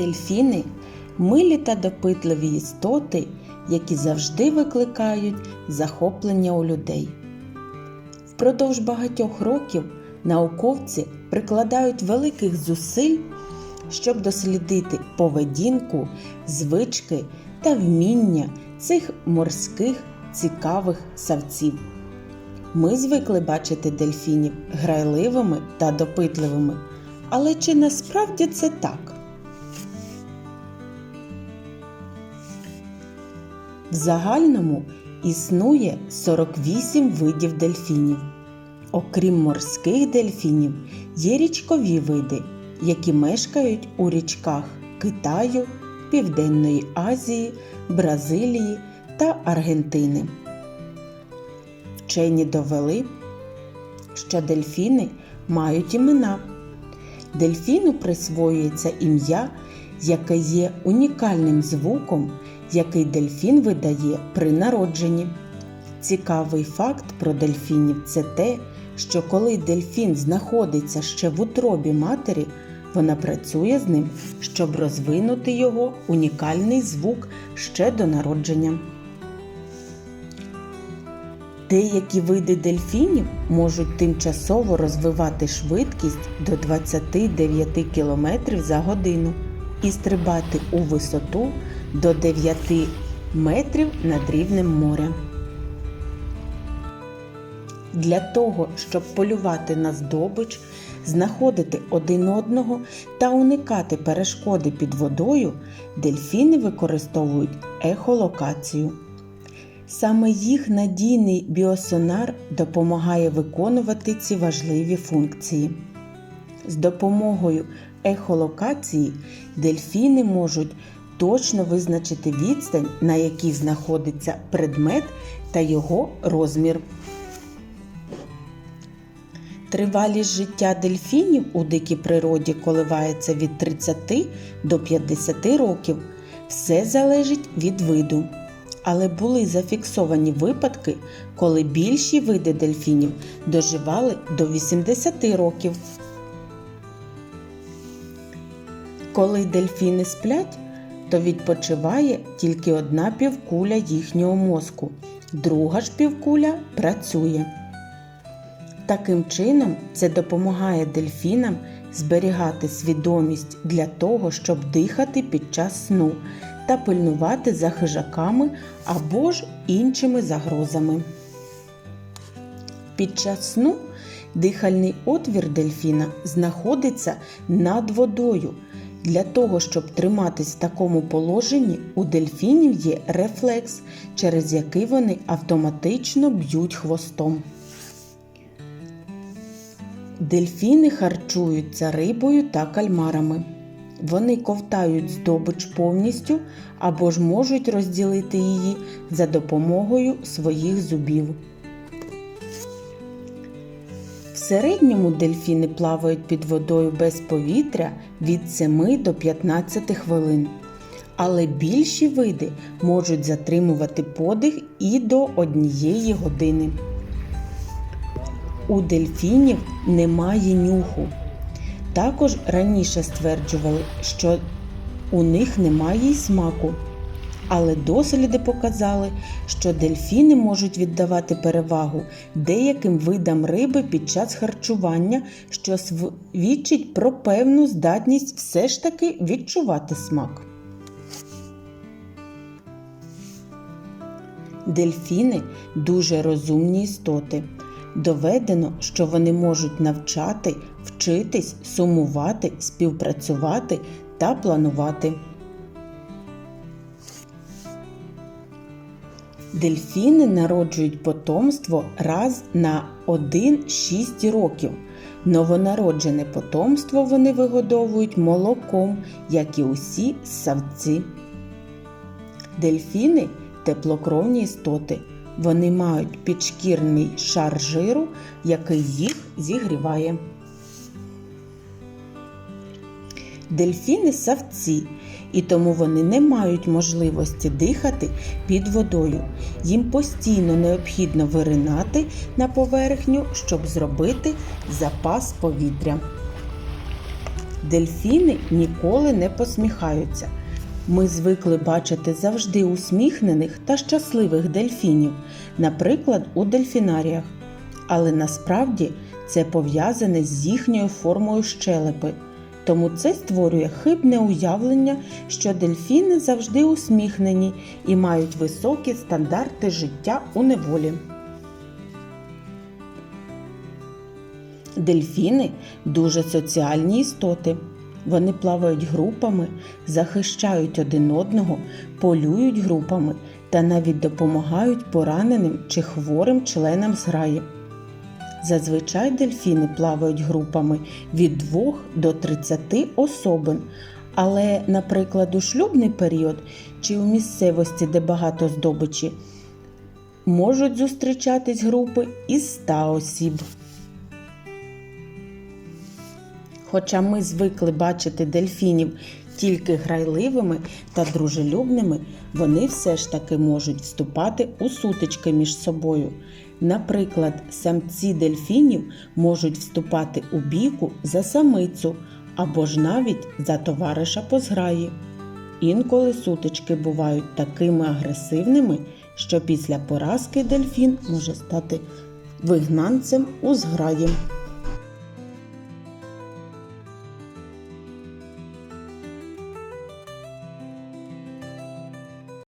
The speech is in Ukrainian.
Дельфіни милі та допитливі істоти, які завжди викликають захоплення у людей. Впродовж багатьох років науковці прикладають великих зусиль, щоб дослідити поведінку, звички та вміння цих морських цікавих савців. Ми звикли бачити дельфінів грайливими та допитливими. Але чи насправді це так? В загальному існує 48 видів дельфінів. Окрім морських дельфінів, є річкові види, які мешкають у річках Китаю, Південної Азії, Бразилії та Аргентини. Вчені довели, що дельфіни мають імена. Дельфіну присвоюється ім'я, яке є унікальним звуком, який дельфін видає при народженні. Цікавий факт про дельфінів це те, що коли дельфін знаходиться ще в утробі матері, вона працює з ним, щоб розвинути його унікальний звук ще до народження. Деякі види дельфінів можуть тимчасово розвивати швидкість до 29 км за годину і стрибати у висоту до 9 метрів над рівнем моря. Для того, щоб полювати на здобич, знаходити один одного та уникати перешкоди під водою, дельфіни використовують ехолокацію. Саме їх надійний біосонар допомагає виконувати ці важливі функції. З допомогою ехолокації дельфіни можуть точно визначити відстань, на якій знаходиться предмет та його розмір. Тривалість життя дельфінів у дикій природі коливається від 30 до 50 років. Все залежить від виду. Але були зафіксовані випадки, коли більші види дельфінів доживали до 80 років. Коли дельфіни сплять, то відпочиває тільки одна півкуля їхнього мозку, друга ж півкуля працює. Таким чином, це допомагає дельфінам зберігати свідомість для того, щоб дихати під час сну та пильнувати за хижаками або ж іншими загрозами. Під час сну дихальний отвір дельфіна знаходиться над водою. Для того, щоб триматись в такому положенні, у дельфінів є рефлекс, через який вони автоматично б'ють хвостом. Дельфіни харчуються рибою та кальмарами. Вони ковтають здобич повністю або ж можуть розділити її за допомогою своїх зубів. Середньому дельфіни плавають під водою без повітря від 7 до 15 хвилин. Але більші види можуть затримувати подих і до однієї години. У дельфінів немає нюху. Також раніше стверджували, що у них немає й смаку. Але досліди показали, що дельфіни можуть віддавати перевагу деяким видам риби під час харчування, що свідчить про певну здатність все ж таки відчувати смак. Дельфіни дуже розумні істоти. Доведено, що вони можуть навчати, вчитись, сумувати, співпрацювати та планувати. Дельфіни народжують потомство раз на 1-6 років. Новонароджене потомство вони вигодовують молоком, як і усі савці. Дельфіни теплокровні істоти. Вони мають підшкірний шар жиру, який їх зігріває. Дельфіни савці, і тому вони не мають можливості дихати під водою. Їм постійно необхідно виринати на поверхню, щоб зробити запас повітря. Дельфіни ніколи не посміхаються. Ми звикли бачити завжди усміхнених та щасливих дельфінів, наприклад, у дельфінаріях. Але насправді це пов'язане з їхньою формою щелепи. Тому це створює хибне уявлення, що дельфіни завжди усміхнені і мають високі стандарти життя у неволі. Дельфіни дуже соціальні істоти. Вони плавають групами, захищають один одного, полюють групами та навіть допомагають пораненим чи хворим членам зграї. Зазвичай дельфіни плавають групами від 2 до 30 особин, але, наприклад, у шлюбний період чи у місцевості, де багато здобичі, можуть зустрічатись групи із 100 осіб. Хоча ми звикли бачити дельфінів тільки грайливими та дружелюбними, вони все ж таки можуть вступати у сутички між собою. Наприклад, самці дельфінів можуть вступати у бійку за самицю або ж навіть за товариша по зграї. Інколи сутички бувають такими агресивними, що після поразки дельфін може стати вигнанцем у зграї.